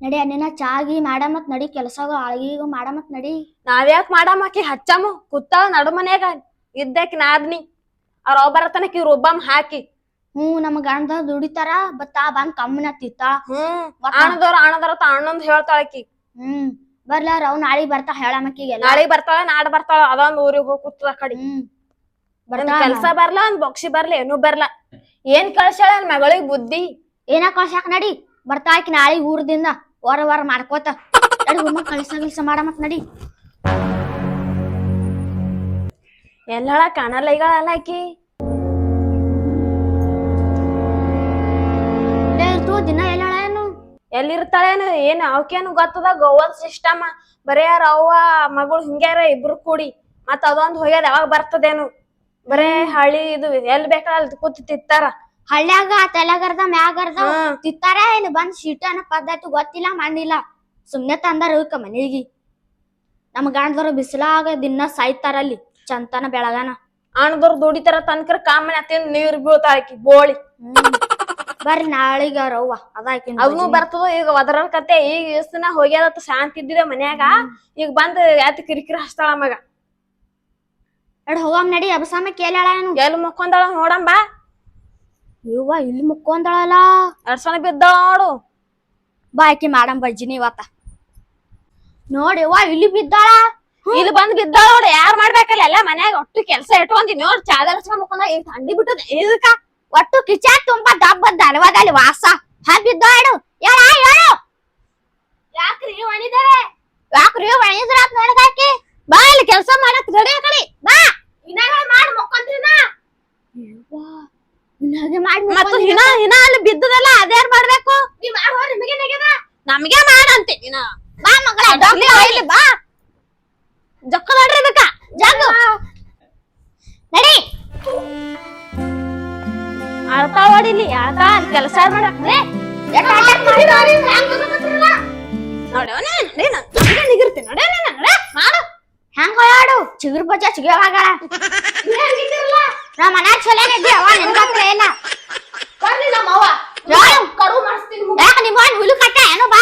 ನಡಿ ಅನ್ನ ಚಾಗಿ ಮಾಡಮತ್ ನಡಿ ಕೆಲಸಗಳು ಆಳ್ಗಿಗೂ ಮಾಡಮತ್ ನಡಿ. ನಾವ್ಯಾಕ್ ಮಾಡಮ್ಮ ಆಕಿ ಹಚ್ಚಮ್ಮ ಕುತ್ತಾಳ ನಡು ಮನ್ಯಾಗ ಇದ್ದಾಕಿ ನಾದ್ನಿ. ಅವ್ರ ಅವ್ ಬರತನಕ ಇವ್ರ ಒಬ್ಬಮ್ ಹಾಕಿ. ಹ್ಮ್ ನಮ್ಮ ಗಂಡ ದುಡಿತಾರ ಬತ್ತಾ ಬಂದ್ ಕಮ್ಮನ ತಿತ್ತ ಹ್ಮ್ ಅಣದವ್ರ ತ ಅಣ್ಣಂದ್ ಹೇಳ್ತಾಳ ಆಕಿ. ಹ್ಮ್ ಬರ್ಲಾರ ಅವ್ ನಾಳಿಗ್ ಬರ್ತಾ ಹೇಳಮ್ಮಕ್ಕಿಗೆ ನಾಳೆ ಬರ್ತಾಳ ನಾಡ್ ಬರ್ತಾಳ ಅದೊಂದ್ ಊರಿಗೆ ಹೋಗ್ ಕೂತದ ಕಡಿ. ಹ್ಮ್ ಬರ್ತಾ ಕೆಲ್ಸ ಬರ್ಲಾ ಒಂದ್ ಬೊಕ್ಷಿ ಬರ್ಲಿ ಏನು ಬರ್ಲಾ. ಏನ್ ಕಳ್ಸಾಳ ಮಗಳಿಗೆ ಮಗಳಿಗ್ ಬುದ್ಧಿ? ಏನ ಕಳ್ಸಾಕ ನಡಿ ಬರ್ತಾ ಆಕಿ ನಾಳಿಗ್ ಊರದಿಂದ. ವಾರ ವಾರ ಮಾಡ್ಕೋತ ನಡಿ ಕಳ್ಸ ಗಿಲ್ಸ ಮಾಡಮತ್ ನಡಿ. ಎಲ್ಲಳ ಕಾಣಲ್ಲ ಈಗ ಆಕಿ. ಇರ್ತು ದಿನ ಎಲ್ಲ ಏನು? ಎಲ್ಲಿರ್ತಾಳೇನು? ಏನ್ ಅವಕೇನು ಗೊತ್ತದ ಗೋವನ್ ಸಿಸ್ಟಮ್ ಬರೇ ಯಾರ ಅವ್ವ ಮಗಳು ಹಿಂಗ್ಯಾರ ಇಬ್ರು ಕೂಡಿ. ಮತ್ತ ಅದೊಂದ್ ಹೋಗ್ಯದ ಯಾವಾಗ ಬರ್ತದೇನು? ಬರೇ ಹಳ್ಳಿ ಇದು ಎಲ್ ಬೇಕಲ್ಲ ಅಲ್ಲಿ ಕೂತ್ ತಿತ್ತಾರ ಹಳ್ಳ್ಯಾಗ ತಲೆಗರ್ದ ಮ್ಯಾಗರ್ದ ಹ್ಮ್. ತಿತ್ತಾರ ಏನ್ ಬಂದ್ ಶೀಟ ಅನ್ನೋ ಪದ್ಧತಿ ಗೊತ್ತಿಲ್ಲ ಮಾಡಿಲ್ಲ ಸುಮ್ನೆ ತಂದಾರ ಇವಕ್ಕ ಮನೆಗಿ. ನಮ್ ಗಂಡದವ್ರು ಬಿಸಿಲಾಗ ದಿನ ಸಾಯ್ತಾರ ಅಲ್ಲಿ ಚಂತನ ಬೆಳಗಾನ. ಅಣ್ಣದವ್ರು ದುಡಿತಾರ ತನ್ಕರ ಕಾಮನೆ ಅತ್ತಿಂದ ನೀರ್ ಬೀಳ್ತಾಳ ಆಕಿ ಬೋಳಿ. ಬರ್ರಿ ನಾಳಿಗ ಅವ್ವ ಅದಾಕಿ ಅವನು ಬರ್ತದ ಈಗ ಒದರನ್ ಕತೆ ಈಗ ಇಷ್ಟ್ ದಿನ ಹೋಗ್ಯಾದತ್ತ ಶಾಂತಿ ಇದ್ದಿದೆ ಮನ್ಯಾಗ ಈಗ ಬಂದ್ ಯಾತ್ ಕಿರಿಕಿರಿ ಹಚ್ತಾಳ ಮಗ. ಎಡ್ ಹೋಗಮ್ ನಡಿ ಅಬಸಾಮ ಕೇಳ್ಯಾಳ ಏನು? ಎಲ್ ಮುಕ್ಕೊಂದಾಳ ನೋಡಂ ಬಾ. ಇವ್ವ ಇಲ್ಲಿ ಮುಕ್ಕೊಂದಳಲ್ಲ ಎಡ್ಸಣ ಬಿದ್ದಾಡು ಬಾ ಆಕಿ ಮಾಡಮ್ ಬಜ್ಜಿನಿ ಇವತ್ತ. ನೋಡಿ ವಾ ಇಲ್ಲಿ ಬಿದ್ದಾಳ? ಇಲ್ಲಿ ಬಂದ್ ಬಿದ್ದಾಳ ನೋಡಿ ಯಾರ್ ಮಾಡ್ಬೇಕಲ್ಲ ಎಲ್ಲ ಮನ್ಯಾಗ ಒಟ್ಟು ಕೆಲ್ಸ ಇಟ್ಕೊಂದಿನಿ ನೋಡಿ ಚಾದರ್ ಹಚ್ಕೊಂಡ್ ಮುಕ್ಕೊಂಡ ಈಗ ಥಂಡಿ ಬಿಟ್ಟದ ಇದಕ್ಕ ಒಟ್ಟು ಕಿಚನ್ ತುಂಬಾ ದಬ್ಬ ಅಲ್ವಾದಲ್ಲಿ ವಾಸ. ಹಾ ಬಿದ್ದಾಳು ಹೇಳ. ಹೇಳು ಯಾಕ್ರಿ ಒಣಿದಾರೆ? ಯಾಕ್ರಿ ಒಣಗಿದ್ರಾತ್ ನೋಡದಾಕಿ ಬಾ ಇಲ್ಲಿ ಕೆಲ್ಸ ಮಾಡತ್ ಗಡಿ ಆ ಬಾ. ಇನ್ನಾಗ ಮಾಡಿ ಮುಕ್ಕೊಂತೀನ ಮತ್ತ ಹಿನ ಹಿನ ಅಲ್ಲಿ ಬಿದ್ದದಲ್ಲ ಅದ್ಯಾರ್ ಮಾಡ್ಬೇಕು? ನಮ್ಗೆ ಮಾಡಂತೆ ನೀನ. ಬಾ ಮಗಳ ಇಲ್ಲಿ ಬಾ, ಜಕ್ಕ ನೋಡ್ರಿ ಇದಕ್ಕ. ಜಗ್ಗು ನಡಿ. ಅಳ್ತಾ ಓಡಿಲಿ ಅಳ್ತಾ ಕೆಲಸ ಮಾಡಕ್ ನೋಡಿ ನಿಗಿರ್ತೀನಿ ನೋಡ ಮಾಡು. ಹೆಂಗ ಹೋಯಾಡು? ಚಿಗುರು ಬಜ್ಜ ಚಿಗವಾಗಳ ನಾ ಮನ್ಯಾಗ ಚಲೋ ಇದ್ದಿ ಅವ ನಿನ್ಗತ್ರ ಇಲ್ಲ ಬರ್ರಿ ನಮ್ಮ ಅವ್ವ. ಹೇಳು. ಕಡು ಮಾಡಿಸ್ತೀನಿ ಯಾಕ ನಿಮ್ಮ ಹುಲು ಕಟ್ಟ? ಏನು ಬಾ.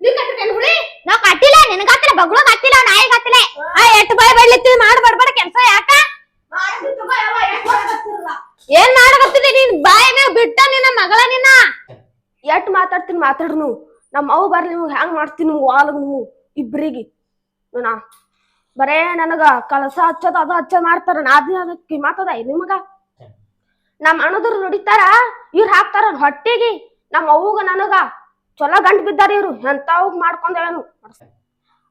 ನೀ ಕಟ್ಟಿದ್ದೇನೆ ಹುಳಿ ನಾವು ಕಟ್ಟಿಲ್ಲ ನಿನ್ಗತ್ತಿಲ್ಲ ಬಗ್ಳು ಕತ್ತಿಲ್ಲ ನಾಯಿ ಕತ್ತಿಲ್ಲ ಆ ಎಟ್ ಬಾಯ್ ಬಡ್ಲಿತ್ತಿ ಮಾಡ್ ಬಡ್ಬಡ ಕೆಲ್ಸ ಯಾಕ? ಏನ್ ಮಾಡಕತ್ತಿದ್ದೆ ನೀನ್? ಬಾಯಿ ಮೇಲೆ ಬಿಟ್ಟ ನಿನ್ನ ಮಗಳ ನಿನ್ನ? ಎಟ್ ಮಾತಾಡ್ತೀನಿ ಮಾತಾಡ್ರು ನಮ್ಮ ಅವ್ ಬರ್ಲಿ ನೀವು ಹ್ಯಾಂಗ್ ಮಾಡ್ತೀನಿ ನೀವು ವಾಲ್ಗ್ ನೀವು ಇಬ್ರಿಗೆ. ನಾ. ಬರೇ ನನಗ ಕಲಸ ಹಚ್ಚದ ಅದು ಹಚ್ಚೋದ್ ಮಾಡ್ತಾರ ನಾದ್ನಿ ಅದಕ್ಕೆ ಮಾತದ ನಿಮಗ? ನಮ್ಮ ಅಣ್ಣದ್ರು ನುಡಿತಾರ ಇವ್ರು ಹಾಕ್ತಾರ ಹೊಟ್ಟಿಗೆ. ನಮ್ಮ ಅವ್ಗ ನನಗ ಚಲೋ ಗಂಟ್ ಬಿದ್ದಾರ ಇವ್ರು ಎಂತಾವ್ ಮಾಡ್ಕೊಂಡೇನು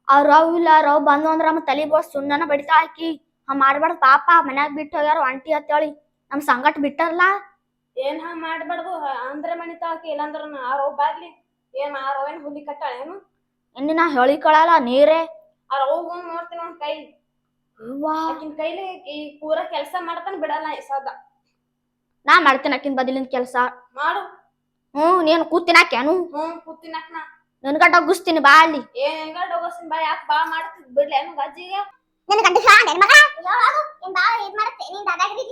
ಅವ್ರ ಅವ್ರವ್ ಇಲ್ಲ ರವ್ ಬಂದು ಅಂದ್ರ ನಮ್ಮ ತಲಿ ಬೋಸ್ ಸುಣ್ಣನ ಬಡಿತಾ ಹಾಕಿ. ಹಾ ಮಾಡ್ಬಾರ್ದು ಪಾಪ ಮನ್ಯಾಗ ಬಿಟ್ಟು ಹೋಗ್ಯಾರ ಒಂಟಿ ಹತ್ತೇಳಿ ನಮ್ ಸಂಗಟ್ ಬಿಟ್ಟಾರಲ್ಲ ಏನ್ ಹಂಗ ಮಾಡ್ಬಾರ್ದು ಅಂದ್ರೆ ಮಣಿತಾಳಕಿ ಇಲ್ಲಾಂದ್ರ ಆರೋ ಬರ್ಲಿ ಏನ್ ಆರೋ ಏನ್ ಹುಲಿ ಕಟ್ಟಾಳೇನು? ಇನ್ನು ನಾ ಹೇಳಿಕೊಳಲ್ಲ ನೀರೇ. ಅವ್ರ ಒಂದ್ ನೋಡ್ತೀನಿ ಅವ್ನ ಕೈ ಆಕಿನ ಕೈಲಿ ಈ ಪೂರ ಕೆಲಸ ಮಾಡ್ತಾನ ಬಿಡಲ್ಲ ಈ ಸದ ನಾ ಮಾಡ್ತೀನಿ ಅಕ್ಕಿನ ಬದಲಿನ ಕೆಲಸ. ಮಾಡು. ಹ್ಮ್ ನೀನ್ ಕೂತಿನಾಕ್ಯಾನು ಹ್ಮ್ ಕೂತಿನಕ್ ನಾ. ನನ್ಗ ಡಗ್ಗಿಸ್ತೀನಿ ಬಾ ಅಲ್ಲಿ. ಏನ್ ಹೆಂಗ ಡಗ್ಗಿಸ್ತೀನಿ ಬಾ ಯಾಕೆ ಬಾ ಮಾಡ್ತಿದ್ ಬಿಡ್ಲಿ ಏನು ಅಜ್ಜಿಗೆ ನಿನ್ ಗಂಡ ನನ್ ಮಗ. ನಿನ್ ಬಾ ಇದ್ ಮಾಡತ್ತೆ? ನೀನ್ ದಾದಾಗಿರಿ.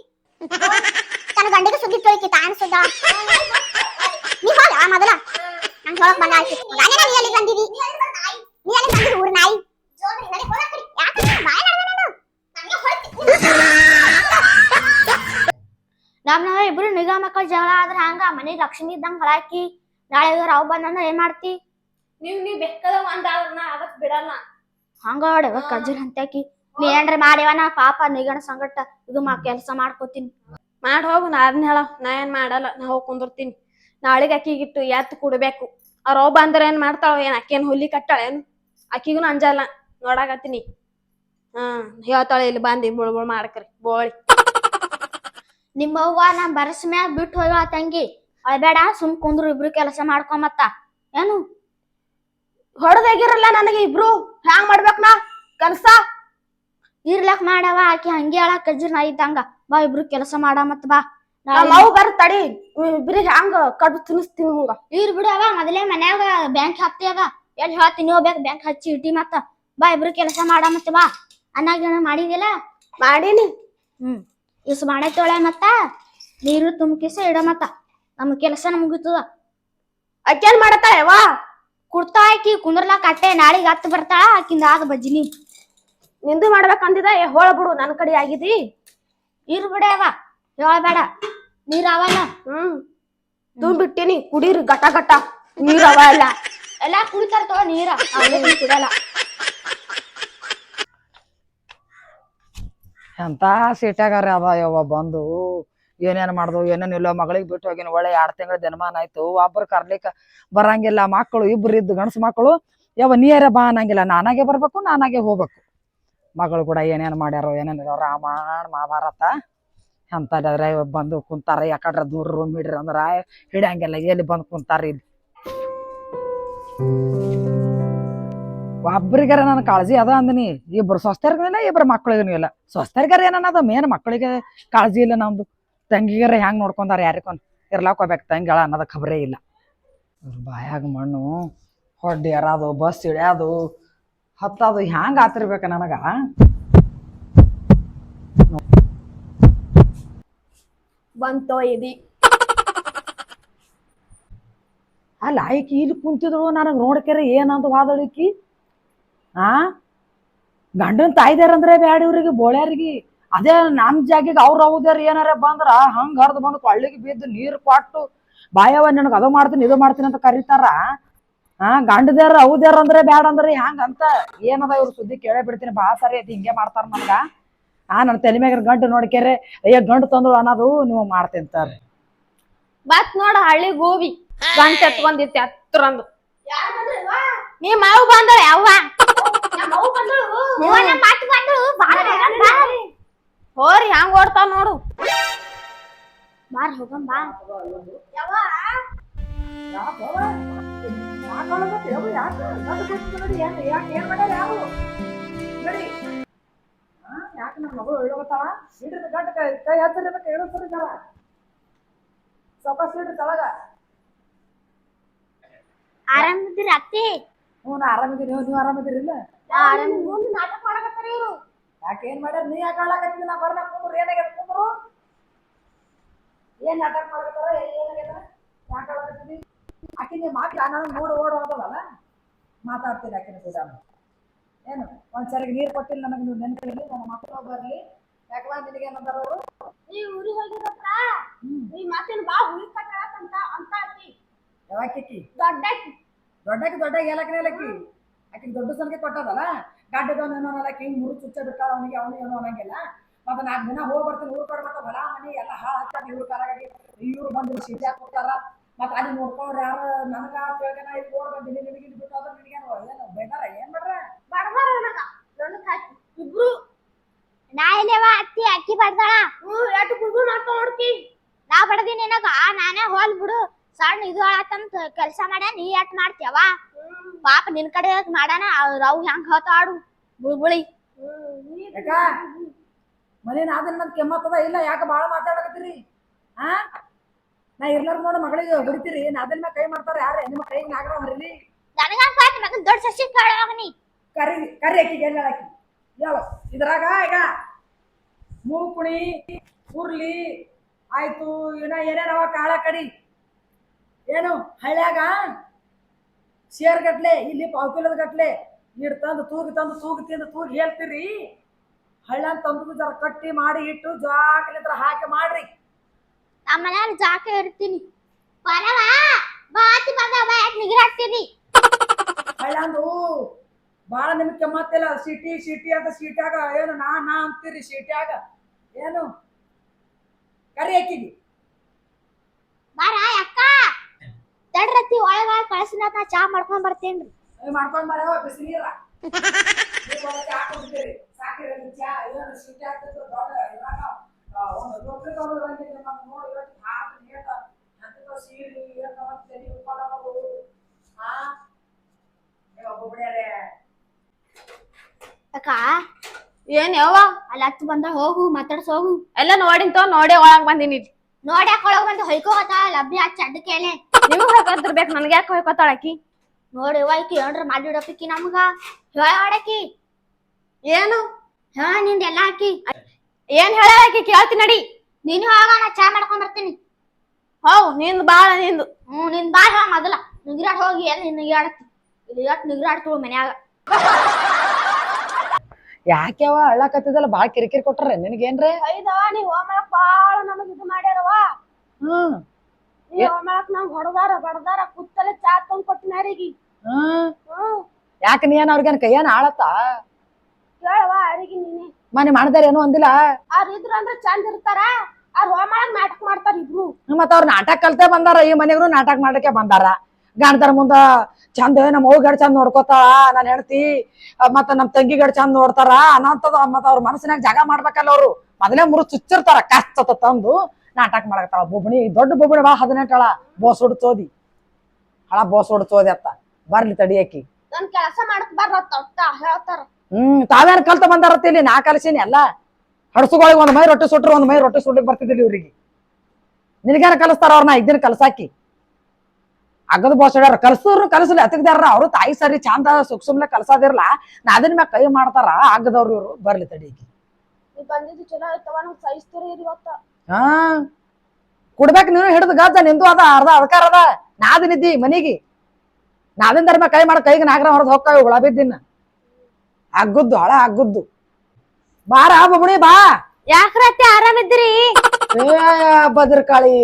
ತನ್ನ ಗಂಡಿಗೆ ಸುದ್ದಿ ಕೇಳಿಕಿ ತಾನ್ ಸುದ್ದ. ನೀ ಹೋಗ ಮೊದಲ. ನಂಗೆ ಹೇಳಕ್ ಬಂದ ಆಯ್ತು. ನಾನೇ ನೀ ಎಲ್ಲಿ ಬಂದಿದಿ? ನೀ ಎಲ್ಲಿ ಊರ್ ನಾಯಿ. ಯಾಕೆ ನೀನ್ ಬಾಯ್ ನಡ್ದೆ ನಾನು? ನಂಗೆ ಹೊಡ್ತಿ. ನಮ್ ನಾವ್ ಇಬ್ರು ನಿಗಾ ಮಕ್ಕಳ ಜಗಳ ಆದ್ರೆ ಹಂಗ ಮನೆ ಲಕ್ಷ್ಮಿ ಇದ್ದಂಗ ಹೊರಾಕಿ ನಾಳೆ ರಾವ್ ಬಂದಂದ್ರ ಏನ್ ಮಾಡ್ತಿ? ನೀವ್ ನೀವ್ ಬೆಕ್ಕದ ಒಂದಾದ್ರ ನಾ ಅದಕ್ ಬಿಡಲ್ಲ. ಹಂಗ ಹೊಡೆವ ಕಜ್ಜಲ್ ಅಂತಾಕಿ ನೀ ಏನ್ರ ಮಾಡ್ಯವ ನಾ ಪಾಪ ನಿಗಣ ಸಂಗಟ ಇದು ಮಾ ಕೆಲ್ಸ ಮಾಡ್ಕೋತೀನಿ. ಮಾಡ್ ಹೋಗು ನಾ ಅದನ್ನ ಹೇಳ ನಾ ಏನ್ ಮಾಡಲ್ಲ ನಾ ಹೋಗಿ ಕುಂದಿರ್ತೀನಿ. ನಾಳೆಗೆ ಅಕ್ಕಿಗಿಟ್ಟು ಎತ್ತು ಕೊಡ್ಬೇಕು. ಅವ್ರ ರಾವ್ ಅಂದ್ರೆ ಏನ್ ಮಾಡ್ತಾಳ ಏನ್ ಅಕ್ಕೇನ್ ಹುಲಿ ಕಟ್ಟಾಳೇನು? ಅಕ್ಕಿಗೂ ಅಂಜಲ್ಲ. ನೋಡಾಕತ್ತೀನಿ. ಹಾ ಹೇಳ್ತಾಳೆ ಇಲ್ಲಿ ಬಂದಿ ಬುಳ್ ಬುಳ್ ಮಾಡ್ಕರಿ ಬೋಳಿ. ನಿಮ್ಮ ಅವ್ವ ನಾ ಬರಸ್ ಮ್ಯಾಗ ಬಿಟ್ಟು ಹೋಗ್ಯಾಳ ತಂಗಿ. ಅಳ್ಬೇಡ ಸುಮ್ ಕುಂದ್ರು ಇಬ್ರು ಕೆಲಸ ಮಾಡ್ಕೊಂಬತ್ತ ಏನು? ಹೊಡೆದಾಗಿರಲ್ಲ ನನಗೆ ಇಬ್ರು. ಹ್ಯಾಂಗ್ ಮಾಡ್ಬೇಕ್ ನಾ? ಕೆಲಸ ಇರ್ಲಕ್ ಮಾಡವ ಆಕಿ ಹಂಗೆ ಹೇಳ ಕಜ್ಜಿ ನಾ ಇದ್ದಂಗ. ಬಾ ಇಬ್ರು ಕೆಲಸ ಮಾಡ ಮತ್ ಬಾ. ನಮ್ಮ ಅವ್ ಬರ್ ತಡಿ. ಇಬ್ರಿಗೆ ಹ್ಯಾಂಗ ಕಡ್ಬು ತಿನ್ನಿಸ್ತೀನಿ ಇವ್ರು ಇರ್ ಬಿಡವ ಮೊದಲೇ ಮನ್ಯಾಗ ಬ್ಯಾಂಕ್ ಹಾಕ್ತಿಯಾಗ ಎಲ್ಲಿ ಹೇಳ್ತೀನಿ ಹೋಗ್ಬೇಕು ಬ್ಯಾಂಕ್ ಹಚ್ಚಿ ಇಟ್ಟಿ ಮತ್ತ. ಬಾ ಇಬ್ರು ಕೆಲಸ ಮಾಡ ಮತ್ತೆ ಬಾ. ಅನ್ನಾಗ ಮಾಡಿದಿಲ್ಲ ಮಾಡೀನಿ. ಹ್ಮ್. ಇಸ್ ಮಾಡೈತೊಳೆ ಮತ್ತ ನೀರು ತುಂಬಿಸ ಇಡ ಮತ್ತ. ನಮ್ ಕೆಲಸ ಮುಗಿತದ. ಅಕ್ಕೇನ್ ಮಾಡತ್ತಾಳೆ ವಾ. ಕುಡ್ತಾ ಹಾಕಿ ಕುಂದ್ರಲಾಕ ಅಟ್ಟೆ ನಾಳಿಗೆ ಹತ್ತು ಬರ್ತಾಳ ಆಕಿಂದ ಆದ ಬಜ್ಜಿನಿ ನಿಂದು ಮಾಡ್ಬೇಕಂದಿದ ಏ ಹೋಳ ಬಿಡು ನನ್ ಕಡೆ ಆಗಿದಿ. ಇರ್ ಬಿಡ ಅವ ಹೇಳ್ಬೇಡ ನೀರ್ ಅವಲ್ಲ ಹ್ಮ್. ತುಂಬಿಟ್ಟಿನಿ ಕುಡೀರಿ ಗಟ ಗಟ ನೀರ್ ಅವ ಎಲ್ಲ ಎಲ್ಲಾ ಕುಡಿತಾರ ತಗೋ ನೀರ ಕುಡಲ್ಲ. ಎಂತ ಸೀಟ್ಯಾಗಾರ ಅವ ಯವ್ವ ಬಂದು. ಏನೇನ್ ಮಾಡ್ದು ಏನೇನ್ ಇಲ್ಲ ಮಗಳಿಗೆ ಬಿಟ್ಟು ಹೋಗಿನ. ಒಳ್ಳೆ ಎರಡ್ ತಿಂಗಳ ದಿನಮಾನ ಆಯ್ತು. ಒಬ್ರು ಕರ್ಲಿಕ್ಕೆ ಬರಂಗಿಲ್ಲ. ಮಕ್ಕಳು ಇಬ್ರು ಇದ್ದು ಗಂಡಸು ಮಕ್ಕಳು. ಯಾವ ನೀರ ಬಾ ಅನ್ನಂಗಿಲ್ಲ. ನಾನಾಗೆ ಬರ್ಬೇಕು, ನಾನಾಗೆ ಹೋಗ್ಬೇಕು. ಮಗಳು ಕೂಡ ಏನೇನು ಮಾಡ್ಯಾರೋ, ಏನೇನ್ ರಾಮಾಯಣ, ಮಹಾಭಾರತ. ಎಂತದ್ರೆ ಬಂದು ಕುಂತಾರ. ಯಾಕಡ್ರ ದೂರ ರೂಮ್ ಹಿಡ್ರಿ ಅಂದ್ರ ಹಿಡಿಯಂಗಿಲ್ಲ. ಎಲ್ಲಿ ಬಂದು ಕುಂತಾರ ಇಲ್ಲಿ. ಒಬ್ರಿಗಾರ ನನ್ನ ಕಾಳಜಿ ಅದ ಅಂದಿನಿ. ಇಬ್ಬರು ಸ್ವಸ್ಥರಿಗಿಲ್ಲ ಇಬ್ಬರು ಮಕ್ಕಳಿಗೂ ಇಲ್ಲ. ಸ್ವಸ್ಥರಿಗಾರ ಏನನ್ನದ ಮೇನ್ ಮಕ್ಕಳಿಗೆ ಕಾಳಜಿ ಇಲ್ಲ ನಮ್ದು. ತಂಗಿಗಾರ ಹೆಂಗ್ ನೋಡ್ಕೊಂಡಾರ ಯಾರಿಗೊಂದು ಇರ್ಲಾಕ್ ಹೋಗ್ಬೇಕು. ತಂಗಿಗಳ ಅನ್ನೋದ ಖಬರೇ ಇಲ್ಲ. ಬಾಯಾಗ ಮಣ್ಣು ಹೊಡ್ಡಿ ಯಾರಾದು ಬಸ್ ಇಳ್ಯಾದು ಹತ್ತದು ಹ್ಯಾಂಗ ಆತಿರ್ಬೇಕ ನನಗ? ಬಂತೋ ಇದಿ ಅಲ್ಲ ಆಯ್ಕೆ ಇಲ್ಲಿ ಕುಂತಿದ್ರು ನನಗೆ ನೋಡ್ಕ್ಯಾರ ಏನಂತ ವಾದಳಿಕಿ ಆ? ಗಂಡನ ತಾಯ್ದಾರಂದ್ರೆ ಬ್ಯಾಡ ಇವ್ರಿಗೆ ಬೋಳ್ಯಾರಿಗೆ. ಅದೇ ನಮ್ ಜಾಗಿಗೆ ಅವ್ರ ಹೌದ್ಯಾರ ಏನಾರ ಬಂದ್ರ ಹಂಗ ಹರ್ದು ಬಂದು ಕೊಳ್ಳಿಗೆ ಬಿದ್ದು ನೀರು ಕೊಟ್ಟು ಬಾಯವ ನನಗೆ ಅದು ಮಾಡ್ತೀನಿ ಇದು ಮಾಡ್ತೀನಿ ಅಂತ ಕರೀತಾರ. ಆ ಗಂಡದ್ಯಾರ ಹೌದ್ಯಾರ ಅಂದ್ರೆ ಬ್ಯಾಡ ಅಂದ್ರೆ ಹ್ಯಾಂಗ ಅಂತ ಏನದ ಇವ್ರ ಸುದ್ದಿ ಕೇಳೇ ಬಿಡ್ತೀನಿ. ಬಾ ಸರಿ ಐತಿ ಹಿಂಗೆ ಮಾಡ್ತಾರ ನನ್ಗ ಆ ನನ್ನ ತಲೆ ಮ್ಯಾಗ ಗಂಟು ನೋಡ್ಕ್ಯಾರೆ ಅಯ್ಯ ಗಂಡು ತಂದ್ರು ಅನ್ನೋದು ನೀವು ಮಾಡ್ತಿಂತಾರೆ ಬತ್ ನೋಡ ಹಳ್ಳಿ ಗೋವಿ ಗಂಟು ಎತ್ಕೊಂಡಿರ್ತಿ ಹತ್ರಂದು ನೀ ಮಾವು ಬಂದಳ ಅವ್ವ ಮಾತು ಬಂದಳು ಹೋರಿ ಹ್ಯಾಂಗ ಓಡ್ತಾವ ನೋಡು ಬಾರ್ ಹೋಗಂ ಬಾ ಯಾಕೆ ನಮ್ಮ ಮಗಳು ಹೇಳೋಗತ್ತಾಳ ಹಿಡಿದ ಗಂಟ ಕೈ ಕೈ ಹತ್ತಿರಬೇಕು ಹೇಳೋಸರಿ ಜರ ಸಾವಕಾಶ ಹಿಡ್ರಿ ತಳಗ ಆರಾಮಿದ್ದೀರಿ ಅತ್ತಿ? ಹ್ಞೂ ಆರಾಮಿದ್ದೀರಿ ನೀವು ನೀವು ಆರಾಮಿದ್ದೀರಿ ಇಲ್ಲ? ಮುಂದೆ ನಾಟಕ ಮಾಡಕತ್ತಾರ ಇವ್ರು. ಯಾಕೆ ಏನ್ ಮಾಡ್ಯಾರ? ನೀ ಯಾಕೆ ಹೇಳಕತ್ತೀನಿ ನಾ ಬರ್ನ ಕುಂದ್ರು ಏನಾಗ್ಯದ ಕುಂದ್ರು? ಏನ್ ನಾಟಕ ಮಾಡಕತ್ತಾರ? ಏನಾಗ್ಯದ? ಯಾಕೆ ಹೇಳಕತ್ತೀನಿ ಆಕಿ ನೀವು ಮಾತು ನಾನು ನೋಡಿ ಓಡ್ ಮಾತಾಡ್ತೀನಿ ಆಕಿನ ಕೂಡ ಏನು ಒಂದ್ಸರಿ ನೀರು ಕೊಟ್ಟಿಲ್ಲ ನನಗೆ ನೀವು ನೆನಪಿರಲಿ ನನ್ನ ಮಕ್ಕಳು ಬರಲಿ. ಯಾಕವಾ ನಿನಗೆ ಏನಂತಾರ ಅವರು? ನೀ ಊರಿಗೆ ಹೋಗಿರತ್ತ ನೀ ಮಾತಿನ ಬಾ ಹುಳಿ ಕಟ್ಟಾಕಂತ ಅಂತ ಆಕಿ. ಯಾವಾಕಿ ದೊಡ್ಡಾಕಿ. ದೊಡ್ಡಕ್ಕೆ ದೊಡ್ಡ ಏಲಕ್ಕನೇ ಏಲಕ್ಕಿ? ಆಕಿಗೆ ದೊಡ್ಡ ಸಂಖ್ಯೆ ಕೊಟ್ಟದಲ್ಲ? ಗಡ್ಡದವನು ಏನೋ ಅನ್ನಲ್ಲ ಹಿಂಗ್ ಮುರು ಚುಚ್ಚ ಬಿಟ್ಟಾಳ ಅವನಿಗೆ ಅವನು ಏನೋ ಅನ್ನಂಗಿಲ್ಲ. ಮತ್ತೆ ನಾಲ್ಕು ದಿನ ಹೋಗಿ ಬರ್ತೀನಿ ಊರು ಕೊಡ್ಬೇಕು ಮತ್ತೆ ಹೊಲ ಮನೆ ಎಲ್ಲ ಹಾಳು ಹಾಕ್ತಾರೆ ಇವ್ರ ಕಾಲಾಗಿ. ಇವ್ರು ಬಂದು ಸಿಟಿ ಹಾಕ್ಬಿಡ್ತಾರ. ಮತ್ತೆ ಅಲ್ಲಿ ನೋಡ್ಕೊಂಡ್ರೆ ಯಾರು ನನಗ ತಿಳ್ಕನ ಇಲ್ಲಿ ಓಡ್ ಬಂದಿನಿ ನಿನಗೆ ಇಲ್ಲಿ ಬಿಟ್ಟು ಹೋದ್ರೆ ನಿನಗೆ ಏನು ಬೇಕಾರ ಏನ್ ಮಾಡ್ರೆ ಬರ್ಬಾರ ನನಗ. ಹಾಕಿ ಇಬ್ರು. ನಾ ಎಲ್ಲೇವ ಅತ್ತಿ ಅಕ್ಕಿ ಬಡ್ದಾಳ ಹ್ಮ್ ಎಷ್ಟು ಗುಡ್ಗು ಮಾಡ್ತಾ ನೋಡ್ತಿ ನಾ ಬಡದಿ ನಿನಗ. ನಾನೇ ಹೋಲ್ ಬಿಡು. ಸಣ್ಣ ಇದು ಆತಂತ ಕೆಲಸ ಮಾಡ್ಯ ನೀ ಎಟ್ ಮಾಡ್ತೀಯವ? ಪಾಪ ನಿನ್ ಕಡೆ ಮಾಡಾನ? ಅವ್ ಹೆಂಗ್ ಹೋತಾಡು ಬುಳ್ಬುಳಿ. ಯಾಕ? ಮನೇನ ಆದ್ರೆ ನನ್ ಕೆಮ್ಮತ್ತದ ಇಲ್ಲ ಯಾಕೆ ಬಾಳ ಮಾತಾಡಕತ್ತೀರಿ? ಆ? ನಾ ಇರ್ಲಾರ ನೋಡ ಮಗಳಿಗೆ ಹೊಡಿತೀರಿ. ನಾದನ್ ಮ್ಯಾಗ ಕೈ ಮಾಡ್ತಾರ ಯಾರ ನಿಮ್ಮ ಕೈ ನಾಗರ ಹೊರೀರಿ ನನಗಂಗ್ ಪಾಪ ಮಗನ್ ದೊಡ್ಡ ಸಸಿ ಕೇಳುವಾಗ ನೀ. ಕರಿ ಕರಿ ಅಕ್ಕಿಗೆ ಎಲ್ಲ ಹಾಕಿ. ಹೇಳು ಇದ್ರಾಗ ಈಗ ಮೂಕುಣಿ ಉರ್ಲಿ ಆಯ್ತು ಇನ್ನ ಏನೇನವ ಕಾಳ ಕಡಿ? ಏನು ಹಳ್ಳ್ಯಾಗ ಶೇರ್ ಗಟ್ಲೆ ಇಲ್ಲಿ ಪಾವ್ ಕಿಲೋದ ಗಟ್ಲೆ. ಇಡ್ ತಂದು ತೂಗಿ ತಂದು ತೂಗಿ ತಿಂದು ತೂಗಿ ಹೇಳ್ತೀರಿ. ಹಳ್ಳನ್ ತಂದು ಜರ ಕಟ್ಟಿ ಮಾಡಿ ಇಟ್ಟು ಜಾಕಲಿ ಹತ್ರ ಹಾಕಿ ಮಾಡ್ರಿ. ನಮ್ಮ ಮನ್ಯಾಗ ಜಾಕ ಇರ್ತೀನಿ ಬರವ? ಬಾತಿ ಬಂದ ಬಾ ಯಾಕೆ ನಿಗಿರಾಡ್ತೀರಿ ಹಳ್ಳಂದು ಭಾಳ ನಿಮ್ಗೆ ಕೆಮ್ಮತ್ತಿಲ್ಲ ಸಿಟಿ ಸಿಟಿ ಅಂತ ಸೀಟ್ಯಾಗ ಏನು ನಾ ನಾ ಅಂತೀರಿ ಸೀಟ್ಯಾಗ? ಏನು? ಕರಿ ಹಾಕಿದಿ ಬಾರ ಅಕ್ಕ. ತಡ್ರತ್ತಿ ಒಳಗ ಕಳ್ಸಿನ ನಾ ಚಾ ಮಾಡ್ಕೊಂಡ್ ಬರ್ತೇನ್ರಿ. ಮಾಡ್ಕೊಂಡ್ ಬರವ ಬಿಸಿ ನೀರ. ಅಕ್ಕ ಏನ್ ಯಾವ ಅಲ್ಲಿ ಹತ್ತು ಬಂದ ಹೋಗು ಮಾತಾಡ್ಸ ಹೋಗು. ಎಲ್ಲ ನೋಡಿಂತ ನೋಡೇ ಒಳಗ್ ಬಂದಿನಿ ನೋಡ್ಯಾಕ ಒಳಗ್ ಬಂದು ಹೊಯ್ಕೋತ ಅಡ್ಡ ಕೇಳೆ ನಿಮಗ್ ಹೋಯ್ಕೊತಿರ್ಬೇಕು ನನ್ಗೆ ಯಾಕೆ ಹೋಯ್ಕೊತಾಳ ಆಕಿ ನೋಡಿ ವೈಕಿ ಏನ್ರ ಮಾಡಿಡಪ್ಪಿಕ್ಕಿ ನಮ್ಗ? ಹೇಳಾಡಕಿ ಏನು? ಹಾ ನಿಂದ ಎಲ್ಲ ಹಾಕಿ ಏನ್ ಹೇಳ ಆಕಿ ಕೇಳ್ತಿ ನಡಿ. ನೀನು ಹೋಗ ನಾ ಚಾ ಮಾಡ್ಕೊಂಡ್ ಬರ್ತೀನಿ ಹೌ ನಿಂದ ಬಾಳ ನಿಂದು. ಹ್ಮ್ನಿಂದ ಬಾ ಹೇಳ ಮೊದಲ. ನಿಗ್ರಾಡ್ ಹೋಗಿ ಎಲ್ಲಿ ನಿಗಿರಾಡತ್ತಿ ಇಲ್ಲಿ ಎಷ್ಟ್ ನಿಗ್ರಾಡ್ತಳು ಮನ್ಯಾಗ. ಯಾಕೆವ ಅಳ್ಳಕತ್ತಿದಲ್ಲ ಬಾಳ ಕಿರಿಕಿರಿ ಕೊಟ್ರ ನಿನಗೇನ್ರಿ? ಐದವ ನೀ ಹೋಮಳಕ್ ಬಾಳ ನಮಗ ಇದು ಮಾಡ್ಯಾರವ ಹ್ಮ್. ನೀವ್ ಹೋಮಳಕ್ ನಮ್ಗ್ ಹೊಡದಾರ ಬಡದಾರ ಕುತ್ತಲೆ ಚಾ ತಂದ್ ಕೊಟ್ಟಿನಾರಿಗೆ ಹ್ಮ್. ಯಾಕ ನೀ ಏನ್ ಅವ್ರಿಗೇನ್ ಕೈಯನ್ ಆಳತ್ತ? ಕೇಳವ ಅರಿಗೆ ನೀನೆ. ಮನೆ ಮಾಡ್ದಾರ ಏನೋ ಅಂದಿಲ್ಲ? ಅವ್ರ ಇದ್ರ ಅಂದ್ರ ಚಂದ ಇರ್ತಾರ. ಅವ್ರ ಹೋಮಳಕ್ ನಾಟಕ ಮಾಡ್ತಾರ ಇಬ್ರು. ಮತ್ತ ಅವ್ರ ನಾಟಕ ಕಲ್ತೆ ಬಂದಾರ ಈ ಮನೆಗೂ ನಾಟಕ ಮಾಡಕ್ಕೆ ಬಂದಾರ. ಗಂಡದರ ಮುಂದ ಚಂದ ನಮ್ಮ ಅವ್ವ ಗಡ್ ಚಂದ ನೋಡ್ಕೋತಾಳ ನನ್ನ ಹೆಂಡತಿ ಮತ್ತ ನಮ್ ತಂಗಿ ಗಡ್ ಚಂದ ನೋಡ್ತಾರ ಅನ್ನಂತದ ಮತ್ತ ಅವ್ರ ಮನಸ್ಸಿನಾಗ ಜಾಗ ಮಾಡ್ಬೇಕಲ್ಲ ಅವ್ರು. ಮೊದಲೇ ಮುರು ಚುಚ್ಚಿರ್ತಾರ ಕಷ್ಟ ತಂದು. ನಾಟಕ ಮಾಡಕತ್ತಾಳ. ಬೊಬ್ಬಣಿ ದೊಡ್ಡ ಬೊಬ್ಬಣಿ ಬಾ ಹದಿನೆಂಟಳ ಬೋಸ್ ಹೊಡ್ತೋದಿ ಹಳ ಬೋಸ್ ಹೊಡ್ತೋದಿ ಅತ್ತ. ಬರ್ಲಿ ತಡಿಯಕಿ ನನ್ ಕೆಲಸ ಮಾಡಕ್ ಬರ್ರ ತೊಟ್ಟ ಹೇಳ್ತಾರ. ಹ್ಮ್ ತಾವೇನ್ ಕಲ್ತ ಬಂದಾರತ್ತ ಇಲ್ಲಿ? ನಾ ಕಲಸಿನಿ ಎಲ್ಲ ಹಡಸುಗಳಿಗೆ ಒಂದ್ ಮೈ ರೊಟ್ಟಿ ಸುಟ್ರು ಒಂದ್ ಮೈ ರೊಟ್ಟಿ ಸುಡ್ಲಿಕ್ ಬರ್ತಿದ್ದಿಲ್ಲ ಇವ್ರಿಗೆ. ನಿನಗೇನ ಕಲಿಸ್ತಾರ ಅವ್ರನ್ನ ಇದನ್ನ ಕಲ್ಸಾಕಿ? ಅಗದ ಬೋಸ್ ಹೇಳ್ಯಾರ ಕಲ್ಸೋರು ಕಲ್ಸಲಿ. ಅತಗದಾರ ಅವ್ರು ತಾಯಿ ಸರಿ ಚಂದ ಸುಕ್ ಸುಮ್ನೆ ಕಲ್ಸೋದಿರ್ಲ. ನಾ ಅದನ್ನ ಮ್ಯಾಗ ಕೈ ಮಾಡ್ತಾರ. ಆಗದವ್ರು ಇವ್ರು. ಬರ್ಲಿ ನೀವ್ ಬಂದಿದ್ದು ಚಲೋ ಆಯ್ತವ ನಂಗ್ ಸಹಿಸ್ತೀರಿ ಇವತ್ತ. ಹಾ? ಕುಡ್ಬೇಕು ನೀನು ಹಿಡಿದು ಗದ್ದ ನಿಂದು ಅದ ಅರ್ಧ ಅಧಿಕಾರ ಅದ. ನಾದಿನಿದ್ದಿ ಮನಿಗೆ. ನಾದಿನ ಧರ್ಮ ಕೈ ಮಾಡ ಕೈಗೆ ನಾಗರ ಹೊರದು ಹೊಕ್ಕ ಹುಳ ಬಿದ್ದಿನ. ಅಗ್ಗುದ್ದು ಹಳ ಅಗ್ಗುದ್ದು. ಬಾರ ಬುಬುಣಿ ಬಾ. ಯಾಕ್ರತ್ತೆ ಆರಾಮಿದ್ರಿ ಬದ್ರಕಾಳಿ.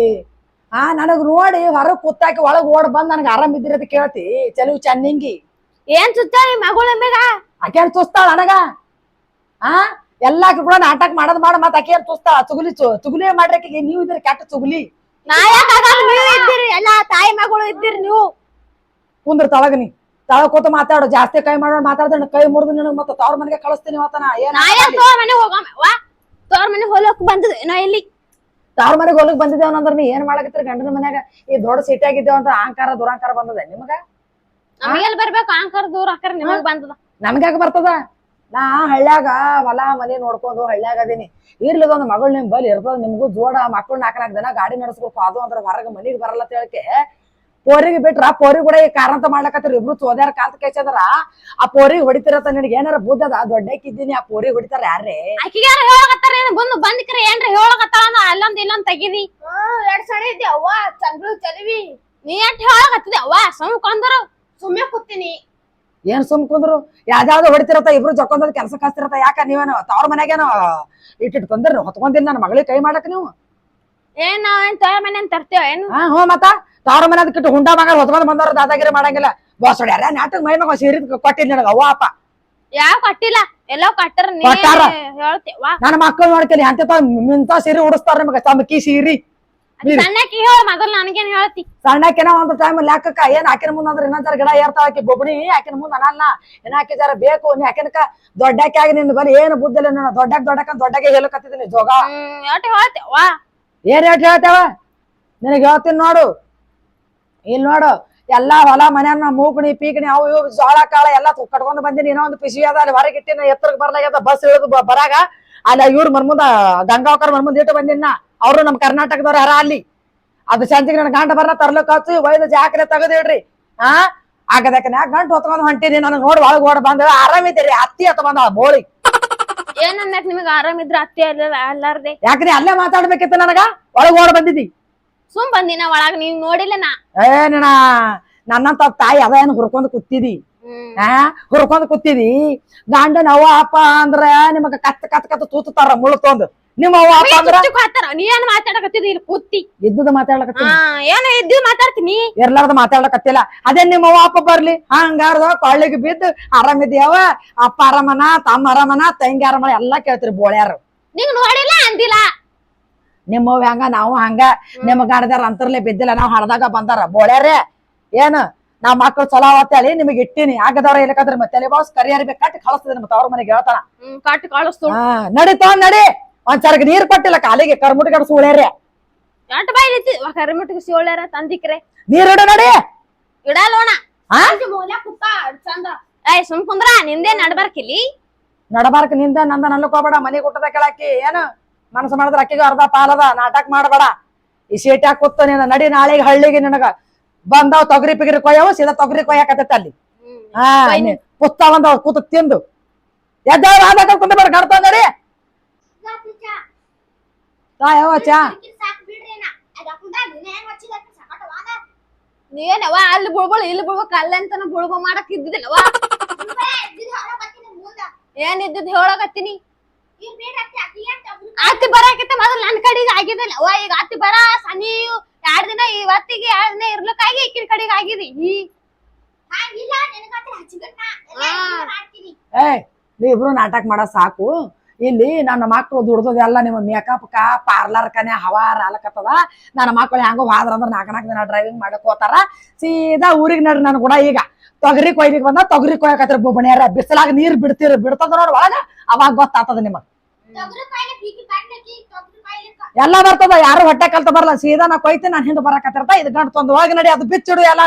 ಆ ನನಗ್ ನೋಡಿ ಹೊರಗ್ ಕುತ್ತಾಕಿ ಒಳಗ್ ಓಡ್ ಬಂದ್ ನನಗೆ ಆರಾಮ್ ಇದ್ದಿರಿ ಅಂತ ಕೇಳ್ತಿ. ಚಲು ಚನ್ನಿಂಗಿ. ಏನ್ ಸುತ್ತ ಮಗಳ ಮೇಗ? ಆಕೇನ್ ತುಸ್ತಾಳ ನನಗ? ಆ? ಎಲ್ಲಾಕಿ ಕೂಡ ನಾಟಕ ಮಾಡೋದ್ ಮಾಡ ಮತ್ ಆಕೇನ್ ಏನ್ ತುಸ್ತಾ? ತುಗುಲಿ ತುಗುಲಿ ಮಾಡ್ರಕ್ಕೆ ನೀವು ಇದ್ರಿ ಕೆಟ್ಟ ಚುಗುಲಿ ನಾ ಯಾಕ ನೀವು ಇದ್ದೀರಿ? ಎಲ್ಲಾ ತಾಯಿ ಮಗಳು ಇದ್ದೀರಿ ನೀವು. ಕುಂದ್ರ ತಳಗ ನೀ. ತಳಗ ಕೂತ ಮಾತಾಡು ಜಾಸ್ತಿ ಕೈ ಮಾಡೋಣ ಮಾತಾಡ್ದ ಕೈ ಮುರಿದು ನಿನಗ್ ಮತ್ತೆ ತವ್ರ ಮನೆಗೆ ಕಳಿಸ್ತೀನಿ ಅವತ್ತನ ಏನ್ ನಾ ಯಾಕ ತೋರ್ ಮನೆ ಹೋಗಮ್ಮ ವಾ ತೋರ್ ಮನೆ ಹೋಲಕ್ ಬಂದದ ನಾ ಇಲ್ಲಿ ತವ್ರ ಮನೆಗೆ ಹೊಲಕ್ ಬಂದಿದ್ದೇವ್ ಅಂದ್ರ ನೀ ಏನ್ ಮಾಡಕತ್ರಿ ಗಂಡನ ಮನ್ಯಾಗ ಈ ದೊಡ್ಡ ಸಿಟಿ ಆಗಿದ್ದೇವ ಅಂತ ಅಹಂಕಾರ ದುರಾಂಕಾರ ಬಂದದ ನಿಮಗ? ನಮಗೆಲ್ ಬರ್ಬೇಕು ಅಹಂಕಾರ ದೂರ ನಿಮಗ ನಿಮಗ್ ಬಂದದ. ನಮ್ಗ್ಯಾಕ ಬರ್ತದ? ನಾ ಹಳ್ಳ್ಯಾಗ ಹೊಲ ಮನೆ ನೋಡ್ಕೊಂಡು ಹಳ್ಳ್ಯಾಗ ಅದೀನಿ. ಇರ್ಲಿದ ಮಗಳ ಮಗಳು ನಿಮ್ ಬಲಿ ಇರ್ತದ ನಿಮ್ಗೂ ಜೋಡ ಮಕ್ಕಳು ನಾಲ್ಕ ನಾಲ್ಕು ದಿನ ಗಾಡಿ ನಡೆಸ್ಬೇಕು ಅದು ಅಂದ್ರ ಹೊರಗೆ ಮನೆಗೆ ಬರಲ್ಲ ಅಂತ ಹೇಳಕ್ಕೆ ಪೋರಿಗೆ ಬಿಟ್ರ ಪೋರಿ ಕೂಡ ಈ ಕಾರಂತ ಮಾಡ್ಲಕತ್ತಿರ ಇಬ್ರು ಚೋದ್ಯಾರ ಕಾಲ್ ಕೇಸದ್ರ ಆ ಪೋರಿಗೆ ಹೊಡಿತಿರತ್ತ ನಿನಗೆ ಏನಾರ ಬುದ್ಧದ ದೊಡ್ಡಕ್ಕಿದ್ದೀನಿ ಆ ಪೋರಿಗೆ ಹೊಡಿತಾರ ಯಾರೇ ಆಕಿಗೆ ಯಾರು ಹೇಳಕತ್ತಾರ ಏನ್? ಬಂದು ಬಂದ್ಕರ ಏನ್ರ ಹೇಳಕತ್ತಾಳ ಅಂದ್ರ ಅಲ್ಲೊಂದ್ ಇಲ್ಲೊಂದ್ ತೆಗಿದಿ. ಎರಡ್ ಸಣ್ಣ ಇದ್ದೆ ಅವ್ವ ಚಂದ್ರು ಚಲಿವಿ. ನೀ ಎಟ್ ಹೇಳಕತ್ತಿದೆ ಅವ್ವ? ಸುಮ್ಕೊಂದ್ರು. ಸುಮ್ಮನೆ ಕೂತೀನಿ. ಏನ್ ಸುಮ್ ಕುಂದ್ರು? ಯಾವ್ದಾವ್ದು ಹೊಡಿತಿರತ್ತ ಇಬ್ರು ಜೊಕೊಂದ್ ಕೆಲಸ ಕಾಸ್ತಿರತ್ತ ಯಾಕ ನೀವೇನು ತವ್ರ ಮನ್ಯಾಗೇನು ಇಟ್ಟಿಟ್ ತಂದ್ರಿ ಹೊತ್ಕೊಂದಿನ ನನ್ನ ಮಗಳಿಗೆ ಕೈ ಮಾಡಕ್ ನೀವು? ಏನ್ ನಾವ್ ಏನ್ ತೋರ್ ಮನೆ ತರ್ತೇವ ಏನು? ಹಾ ಹ್ಞೂ ಮತ್ತ. ತವ್ರ ಮನೆ ಅದಕ್ಕಿಟ್ಟು ಹುಂಡ ಮಗ ಹೊತ್ಕೊಂಡ್ ಬಂದವ್ರ ದಾದಾಗಿರಿ ಮಾಡಂಗಿಲ್ಲ. ಬಾಸ್ ಹೊಡ್ಯಾರ ನಾಟಕ ಮೈ ಮಗ ಸೀರಿ ಕೊಟ್ಟಿದ್ ನನಗ ಅವ್ವ ಅಪ್ಪ. ಯಾವ ಕಟ್ಟಿಲ್ಲ ಎಲ್ಲೋ ಕಟ್ಟರ ನೀ ಕೊಟ್ಟಾರ. ಹೇಳ್ತೇವ ನನ್ನ ಮಕ್ಕಳು ನೋಡ್ತೀನಿ ಅಂತ ಮಿಂತ ಸೀರೆ ಉಡಿಸ್ತಾರ ನಿಮಗ ಕಿ ಸೀರಿ. ನೀರು. ಸಣ್ಣಕಿ ಹೇಳ ಮೊದಲ್ ನನಗೇನ್ ಹೇಳ್ತಿ? ಸಣ್ಣಕ್ಕೆನ ಒಂದು ಟೈಮ್ ಲೆಕ್ಕಕ್ಕ ಏನ್ ಆಕಿನ ಮುಂದೆ ಅಂದ್ರೆ ಇನ್ನೊಂದ್ ಗಿಡ ಏರ್ತಾವ ಆಕಿ ಬೊಬ್ಬಣಿ ಆಕಿನ ಮುಂದೆ ಅನ್ನಲ್ಲ ಏನ ಆಕಿ ಜರ ಬೇಕು ನೀ ಆಕಿನಕ ದೊಡ್ಡಾಕಿ ಆಗಿ ನಿನ್ ಬಲಿ ಏನು ಬುದ್ಧಿಲ್ಲ ನಾನು ದೊಡ್ಡಕ್ ದೊಡ್ಡಕ ದೊಡ್ಡಗೆ ಹೇಳಕತ್ತಿದ್ದೀನಿ ಜೋಗ. ಎಷ್ಟ್ ಹೇಳ್ತೇವ ಏನ್ ರೇಟ್ ಹೇಳ್ತೇವ? ನಿನಗೆ ಹೇಳ್ತೀನಿ ನೋಡು. ಇಲ್ಲಿ ನೋಡು ಎಲ್ಲಾ ಹೊಲ ಮನ್ಯಾನ ಮೂಕಣಿ ಪೀಕಣಿ ಅವು ಇವು ಜೋಳ ಕಾಳ ಎಲ್ಲ ಕಟ್ಕೊಂಡು ಬಂದಿನಿ ಏನೋ ಒಂದು ಪಿಸಿ ಅದ ಅಲ್ಲಿ ಹೊರಗೆ ಇಟ್ಟಿನ ಎತ್ತರಕ್ಕೆ ಬರ್ಲಾಗ್ಯದ ಬಸ್ ಇಳಿದು ಬ- ಬರಾಗ ಅಲ್ಲಿ ಇವ್ರ ಮರ್ಮುಂದ ಗಂಗಾವಕರ್ ಮರ್ಮುಂದ ಇಟ್ಟು ಬಂದಿನ ಅವರು ನಮ್ಮ ಕರ್ನಾಟಕದವ್ರು ಹರ ಅಲ್ಲಿ? ಅದು ಸಂಜಿಗೆ ನನ್ನ ಗಂಡ ಬರ್ನ ತರ್ಲಕ್ ಹಚ್ಚಿ ಒಯ್ದು ಜಾಕ್ರೆ ತೆಗೆದಿಡ್ರಿ ಆ? ಆಗದಕ್ಕೆ ಗಂಟ ಗಂಟು ಹೊತ್ಕೊಂಡು ಹೊಂಟಿನಿ ನನಗೆ ನೋಡಿ ಒಳಗ್ ಓಡ್ ಬಂದ ಆರಾಮಿದ್ದೀರಿ ಅತ್ತಿ ಹತ್ತ ಬಂದ ಬೋಳಿ. ಏನ್ ಅನ್ನಕ್ ನಿಮಗ ಆರಾಮಿದ್ರ ಅತ್ತೆ ಅಲ್ಲಾರ್ದೆ? ಯಾಕ್ರಿ ಅಲ್ಲೇ ಮಾತಾಡ್ಬೇಕಿತ್ತು ನನಗ? ಒಳಗ್ ಓಡ್ ಬಂದಿದ್ದಿ. ಸುಮ್ ಬಂದಿನ ಒಳಗ್ ನೀವ್ ನೋಡಿಲ್ಲ ನಾ. ಏನ ನನ್ನಂತ ತಾಯಿ ಅದ ಏನು ಹುರ್ಕೊಂಡ್ ಕೂತಿದಿ? ಹುರ್ಕೊಂಡ್ ಕೂತಿದಿ? ಗಂಡನ ಅವ್ವ ಅಪ್ಪ ಅಂದ್ರ ನಿಮಗ ಕತ್ ಕತ್ ಕತ್ ತೂತಾರ ಮುಳ್ಳು ತೊಂದು. ನಿಮ್ಮ ಅವ್ವ ಅಪ್ಪ ಅಂದ್ರ? ನೀ ಏನ್ ಮಾತಾಡಕತ್ತಿದಿ? ಇಲ್ಲಿ ಕೂತಿ. ಇದ್ದುದ ಮಾತಾಡ್ಲಕತ್ತೀನಿ ಹಾ ಏನ ಇದ್ದು ಮಾತಾಡ್ತೀನಿ ಇರ್ಲಾರ್ದ ಮಾತಾಡ್ಲಕತ್ತಿಲ್ಲ. ಅದೇ ನಿಮ್ಮ ಅವ್ವ ಅಪ್ಪ ಬರ್ಲಿ. ಹಂಗಾರ್ದ ಕೊಳ್ಳಿಗೆ ಬಿದ್ದು ಆರಾಮಿದ್ಯಾವ? ಅಪ್ಪ ಆರಾಮನ ತಮ್ಮ ಆರಾಮನ ತಂಗಿ ಅರಮನ ಎಲ್ಲಾ ಕೇಳ್ತಿರಿ ಬೋಳ್ಯಾರು. ನಿಂಗ್ ನೋಡಿಲ್ಲ ಅಂದಿಲ್ಲ. ನಿಮ್ಮವ್ ಹಂಗ ನಾವು ಹಂಗ. ನಿಮ್ ಗಂಡದಾರ ಅಂತರ್ಲೆ ಬಿದ್ದಿಲ್ಲ ನಾವ್ ಹಡ್ದಾಗ ಬಂದಾರ. ಬೋಳ್ಯಾರೇ ಏನು? ನಾ ಮಕ್ಳು ಚಲೋ ಅವತ್ತೇಳಿ ನಿಮಗೆ ಇಟ್ಟಿನಿ. ಆಗದವ್ರ ಇಲ್ಲಕಂದ್ರ ಮತ್ತೆ ತಲೆ ಬಾಸ್ ಕರಿಯರ್ ಕಟ್ಟಿ ಕಳಿಸ್ತದೆ ಮತ್ತೆ ಅವ್ರ ಮನೆಗೆ ಹೇಳ್ತಾನ. ಕಟ್ಟಿ ಕಟ್ ಕಳಿಸ್ತು ನಡಿ ತಗೊಂಡ್ ನಡಿ. ಒಂದ್ ಚರಗ ನೀರ್ ಕೊಟ್ಟಿಲ್ಲ ಕಾಲಿಗೆ ಕರ್ಮುಟಿ ಕಡೆ ಉಳ್ಯಾರ ಎಂಟು ಬಾಯ್ ನಿಂತಿ ಕರಿಮಟ್ಟಿಗೆ ಸಿವಳ್ಯಾರ ತಂದಿಕ್ರೆ. ನೀರ್ ಇಡ ನೋಡಿ. ಇಡಲ್ಲೋಣ ಆ? ಮೂಲ ಕುತ್ತ ಚಂದ. ಏಯ್ ಸುಮ್ ಕುಂದ್ರ ನಿಂದೆ ನಡ್ಬರ್ಕಿಲ್ಲಿ ನಡಬಾರ್ಕ ನಿಂದ ನಂದ ನಲ್ಲಕೋಬೇಡ ಹೋಗ್ಬೇಡ ಮನಿ ಕೊಟ್ಟದ ಕೆಳಕಿ ಏನು? ಮನಸ್ಸು ಮಾಡಿದ್ರ ಅಕ್ಕಿಗೆ ಅರ್ಧ ಪಾಲದ ನಾಟಕ ಮಾಡಬೇಡ. ಈ ಸೀಟ್ಯಾಗ ಕೂತ ನೀನು? ನಡಿ ನಾಳೆಗೆ ಹಳ್ಳಿಗೆ ನಿನಗ. ಬಂದಾವ್ ತೊಗರಿ ಪಿಗರಿ ಕೊಯ್ಯವು ಸೀದಾ ತೊಗರಿ ಕೊಯ್ಯಾಕತ್ತೈತಿ ಅಲ್ಲಿ. ಹಾ ಪುಸ್ತ ಒಂದ್ ಕೂತ ತಿಂದು. ಎದ್ದವ್ರ ಆದಾಗ ಕುಂದ ಬೇಡ ಗಡ್ತ ನಡಿ. ಯಾವ ಚಾ. ನೀನವ ಅಲ್ಲಿ ಬುಳ್ಬುಳ್ ಇಲ್ಲಿ ಬುಳ್ಬೇಕು ಅಲ್ಲಿ ಅಂತಾನ ಬುಳ್ಬ ಮಾಡಕ್ ಇದ್ದಿದ್ದಲ್ಲವ ಏನ್ ಇದ್ದದ್ ಹೇಳಕತ್ತೀನಿ ಅತ್ತಿ ಬರಾಕಿತ್ತ ಮೊದಲು ನನ್ ಕಡೆಗೆ ಆಗಿದಿಲ್ಲ ಅವ್ವ ಈಗ ಅತ್ತಿ ಬರ ಸನಿ ಎರಡ್ ದಿನ ಇವತ್ತಿಗೆ ಎರಡ್ ದಿನ ಇರ್ಲಕ್ಕಾಗಿ ಈಕಿನ ಕಡೆಗೆ ಆಗಿದಿ. ಈ ಏ ನೀ. ಇಬ್ರು ನಾಟಕ ಮಾಡ ಸಾಕು. ಇಲ್ಲಿ ನನ್ನ ಮಕ್ಳು ದುಡ್ದದೆಲ್ಲ ನಿಮ್ಮ ಮೇಕಪ್ ಮೇಕಪ್ಕ ಪಾರ್ಲರ್ ಕನೆ ಹವಾರ ಅಲಕತ್ತದ. ನನ್ನ ಮಕ್ಳು ಹೆಂಗೋ ಹಾದ್ರ ಅಂದ್ರೆ ನಾಲ್ಕು ನಾಲ್ಕು ದಿನ ಡ್ರೈವಿಂಗ್ ಮಾಡಕ್ ಹೋತಾರ. ಸೀದಾ ಊರಿಗೆ ನಡ್ರಿ ನನ್ ಕೂಡ ಈಗ. ತೊಗರಿ ಕೊಯ್ಲಿಕ್ಕೆ ಬಂದ ತೊಗರಿ ಕೊಯ್ಯಕತ್ರ ಬೊಬ್ಬಣ್ಯಾರ. ಬಿಸಿಲಾಗ ನೀರ್ ಬಿಡ್ತೀರ ಬಿಡ್ತದ ನೋಡ್ ಒಳಗ. ಅವಾಗ ಗೊತ್ತಾತದ ನಿಮಗ್. ಎಲ್ಲ ಬರ್ತದ ಯಾರು ಹೊಟ್ಟೆ ಕಲ್ತ ಬರಲ್ಲ. ಸೀದಾ ನಾ ಕೊಯ್ತಿ ನಾನು ಹಿಂದ್ ಬರಕತ್ತಿರ್ತ. ಇದ್ ಗಂಟು ತಂದು ಹೋಗಿ ನಡಿ ಅದು ಬಿಚ್ಚಿಡು ಎಲ್ಲ.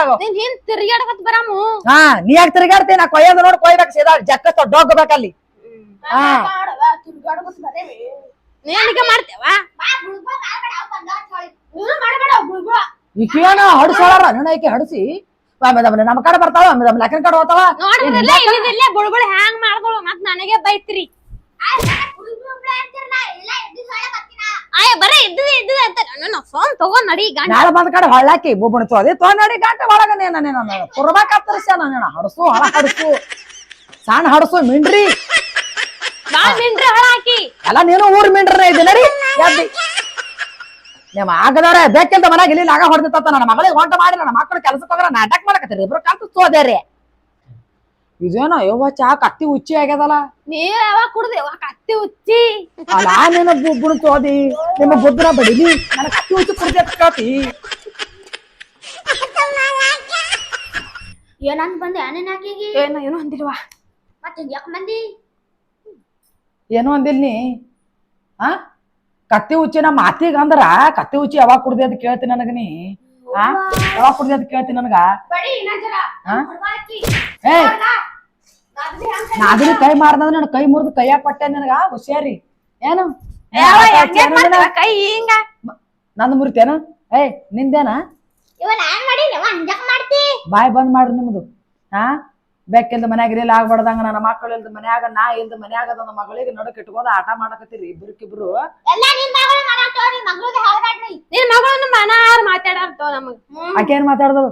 ಹಾ ನೀ ಯಾಕೆ ತಿರ್ಗಾಡ್ತೀನಿ ನಾ ಕೊಯ್ಯೋದು ನೋಡಿ ಕೊಯ್ಬೇಕು ಸೀದಾ. ಜಕ್ಕ ಡೊಗ್ಬೇಕಲ್ಲಿ ಹಾ. ನೇನಿಗೆ ಮಾಡ್ತೇವ ಈಕೇನ ಹಡ್ಸೋಳಾರ ನನ್ನ ಈಕೆ ಹಡ್ಸಿ. ಆಮೇಲೆ ನಮ್ಮ ಕಡೆ ಬರ್ತಾವ ಆಮೇಲೆ ಆಮೇಲೆ ಅಕ್ಕನ ಕಡೆ ಹೋಗ್ತಾವ ನೋಡಿದ್ರಲ್ಲ ಇಲ್ಲಿದಿಲ್ಲ ಬುಳ್ಬುಳ ಹ್ಯಾಂಗ್ ಮಾಡ್ಗಳು ಮತ್ ನನಗೆ ಬೈತ್ರಿ. ಆಯ ಬರೇ ಇದ್ದದೆ ಇದ್ದದೆ ಅಂತ. ನನ್ನ ಫೋನ್ ತಗೊಂಡ್ ನಡಿ ಗಂಡ ನಾಳೆ ಬಂದ ಕಡೆ ಹೊಳ್ಳಾಕಿ ಬೊಬ್ಬಣ ತೋದಿ ತೋ ನಡಿ ಗಂಟೆ ಒಳಗ ನೇನ ನೇನ ಕುರ್ಬಾಕ್ ಹತ್ತರ್ಸ್ಯ ನಾನು ಹಡಸು ಹಳ ಹಡಸು. ಸಣ್ಣ ಹಡಸು ಮಿಂಡ್ರಿ. ಮಿಂಡ್ರಿ ಹಳ ಹಾಕಿ ಅಲ್ಲ ನೀನು ಊರ್ ಮಿಂಡ್ರನೇ ಇದ್ದೀನಿ ರೀ ಎದ್ದಿ ನಿಮ್ಮ ಆಗದಾರ ಬೇಕಂತ ಮನ್ಯಾಗ ಇಲ್ಲಿ ಆಗ ಹೊಡೆದಿತ್ತ ನನ್ನ ಮಗಳಿಗೆ ಹೊಂಟ ಮಾಡಿ ನನ್ನ ಮಕ್ಕಳು ಕೆಲಸಕ್ಕೆ ಹೋಗ್ರ ನಾಟಕ ಮಾಡಕತ್ತೀರಿ ಇಬ್ರು ಕಲ್ತು ಸೋದೇರಿ. ಇದೇನೋ ಯವ್ವ ಚಾ ಕತ್ತಿ ಉಚ್ಚಿ ಆಗ್ಯದಲ್ಲ? ನೀ ಯಾವಾಗ ಕುಡ್ದೆ? ಯಾವಾಗ ಕತ್ತಿ ಉಚ್ಚಿ. ಅಲ್ಲ ನಿನ್ನ ಬುಬ್ಬಣ ತೋದಿ ನಿಮ್ಮ ಬುದ್ಧನ ಬಡಿಲಿ ನನ್ನ ಕತ್ತಿ ಉಚ್ಚಿ ಕೇಳ್ತಿ ಏನಂತ ಬಂದೆ? ಅಣ್ಣನ ಆಕಿಗೆ? ಏನು ಏನು ಅಂದಿಲ್ವಾ? ಮತ್ತೆ ಯಾಕೆ ಮಂದಿ ಏನು ಅಂದಿಲ್ ನೀ? ಆ? ಕತ್ತಿ ಉಚ್ಚಿ ನಮ್ಮ ಮಾತಿಗೆ ಅಂದ್ರ ಕತ್ತಿ ಉಚ್ಚಿ ಯಾವಾಗ ಕುಡ್ದಿ ಅಂತ ಕೇಳ್ತಿ ನನಗ ನೀ? ಆ? ಯಾವಾಗ ಕುಡ್ದಿ ಅಂತ ಕೇಳ್ತಿ ನನಗ? ಏ! ನಾದಿನ ಕೈ ಮಾರ್ದಂದ್ರ ನನ್ನ ಕೈ ಮುರಿದು ಕೈಯಾಗ ಕೊಟ್ಟೆ ನನಗ? ಹುಷಾರಿ. ಏನು? ನೀನು? ಕೈ ಹಿಂಗ. ನಂದು ಮುರಿತೇನ ಏ ನಿಂದೇನ? ನಾನ್ ಬಾಯ್ ಬಂದ್ ಮಾಡ್ರಿ ನಿಮ್ದು. ಹಾ ಬೆಕ್ಕಿಲ್ದ ಮನ್ಯಾಗ ಇರಲಿಲ್ಲ ಆಗ್ಬಾರ್ದಂಗ ನನ್ನ ಮಕ್ಕಳು ಇಲ್ದ ಮನ್ಯಾಗ ನಾ ಇಲ್ದ ಮನ್ಯಾಗ ನನ್ನ ಮಗಳಿಗೆ ನಡಕ್ ಇಟ್ಕೊಂಡ್ ಆಟ ಮಾಡಕತ್ತೀರಿ ಇಬ್ರಿಕಿಬ್ರು ಎಲ್ಲ ನಿನ್ ಮಗಳು ಮಾಡಾಕ್ತವ್ರಿ ಮಗಳಿಗೆ ಹೇಳ್ಬೇಡ್ರಿ ನಿನ್ ಮಗಳನ್ನ ಮನಾರ್ ನಮಗ್. ಆಕೆ ಏನ್ ಮಾತಾಡ್ದಳು?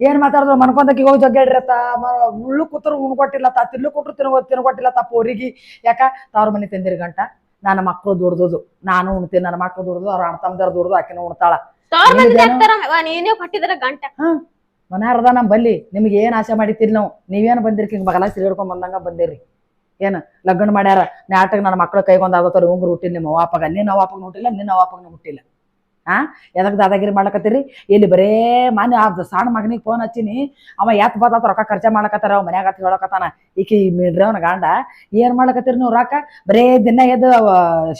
ಏನ್ ಮಾತಾಡಿದ್ರು ಮನ್ಕೊಂದಕ್ಕೆ ಹೋಗಿ ಜಗ್ಗಾಡ್ರತ್ತ ಮುಳ್ಳು ಕೂತರು ಉಣ್ಕೊಟ್ಟಿಲ್ಲತ್ತ ತಿರ್ಲು ಕೊಟ್ರು ತಿನ್ಕೊ ತಿನ್ಕೊಟ್ಟಿಲ್ಲತ್ತ ಪೋರಿಗೆ. ಯಾಕ? ತವ್ರ ಮನೆ ತಿಂದಿರಿ ಗಂಟ ನನ್ನ ಮಕ್ಕಳು ದುಡ್ದದು ನಾನು ಉಣ್ತೀನಿ ನನ್ನ ಮಕ್ಕಳು ದುಡ್ದು ಅವ್ರ ಅಣ್ಣ ತಮ್ಮದಾರ ದುಡ್ದು ಆಕಿನ ಉಣ್ತಾಳ. ತವ್ರ ನೀನೇ ಕೊಟ್ಟಿದ್ರ ಗಂಟ. ಮನ್ಯಾರದ ನಮ್ಮ ಬಲ್ಲಿ, ನಿಮ್ಗೆ ಏನು ಆಸೆ ಮಾಡಿತಿರಿ ನಾವು? ನೀವೇನು ಬಂದಿರಿ ಹಿಂಗೆ ಬಗಲ ಸಿಡಿಡ್ಕೊಂಡ್ ಬಂದಂಗ ಬಂದಿರಿ. ಏನು ಲಗ್ನ ಮಾಡ್ಯಾರ, ನಾಟಕ ನನ್ನ ಮಕ್ಳು ಕೈಗೊಂದ್ ಆಗತ್ತಾರ ಉಂಗ್ರು ಹುಟ್ಟಿಲ್ಲ ನಿಮ್ಮ ಅವಾಪಗ ನಿನ್ನ ಅವಾಪಗ ಹುಟ್ಟಿಲ್ಲ, ನಿನ್ನ ಅವಾಪಗ ಹುಟ್ಟಿಲ್ಲ. ಹಾ ಎದಕ್ ದಾದಾಗಿರಿ ಮಾಡ್ಲಕತ್ತೀರಿ? ಇಲ್ಲಿ ಬರೇ ಮಾನ್ಯ ಆ ಸಣ್ಣ ಮಗನಿಗೆ ಫೋನ್ ಹಚ್ಚಿನಿ. ಅವ ಎತ್ ಬತ್ತ ರೊಕ್ಕ ಖರ್ಚ ಮಾಡ್ಲಕತ್ತಾರ, ಅವ ಮನ್ಯಾಗ ಹತ್ತಿ ಹೇಳಕತ್ತಾನ. ಈಕಿ ಮಿಡ್ರಿ ಅವನ ಗಂಡ, ಏನ್ ಮಾಡ್ಲಕತ್ತೀರಿ ನೀವು ರೊಕ್ಕ? ಬರೇ ದಿನ ಎದ್ದು